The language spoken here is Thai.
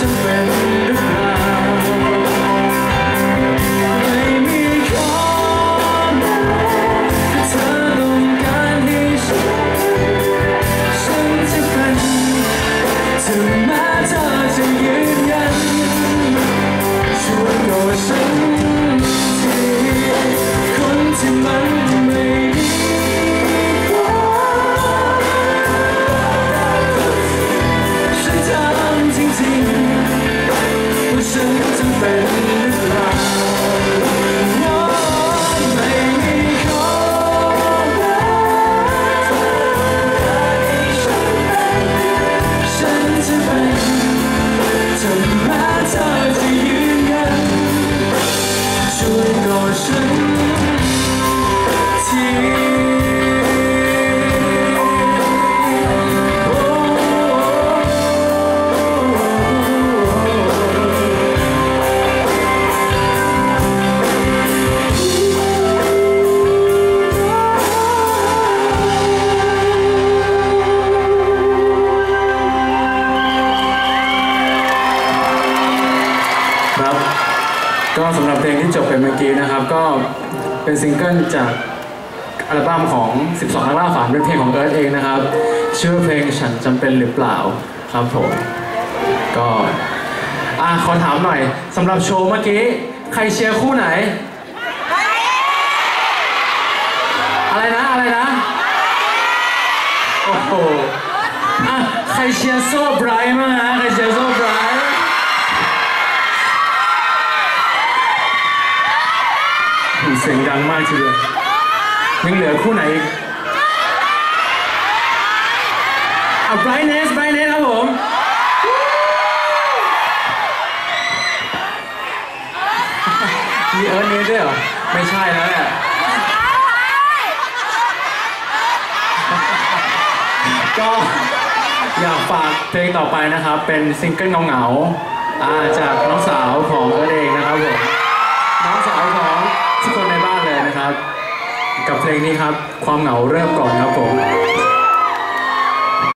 จริงๆว่าฉั ก ก็สำหรับเพลงที่จบไปเมื่อกี้นะครับ ก็เป็นซิงเกิลจากอัลบั้มของ 12นักล่าฝันเป็นเพลงของเอิร์ธเองนะครับ ชื่อเพลงฉันจำเป็นหรือเปล่าครับผมก็อะขอถามหน่อยสำหรับโชว์เมื่อกี้ ใครเชียร์คู่ไหน อะไรนะอะไรนะ โอ้โหอะใครเชียร์โซ่ไบรท์มั้างฮะใครเชียร์โซ่ไบรท์เสีย งดังมากทีเดียวยังเหลือคู่ไหนอีกเอาไบรท์เนสไบรท์เนสครับผมมีเอิร์ธเนสด้วยเหรอ ไม่ใช่แล้วแหละก็อยากฝากเพลงต่อไปนะครับ เป็นซิงเกิลเงาๆอ่าจากน้องสาวของเอิร์ธเองนะครับผม น้องสาวของ กับเพลงนี้ครับ ความเหงาเริ่มก่อนครับผม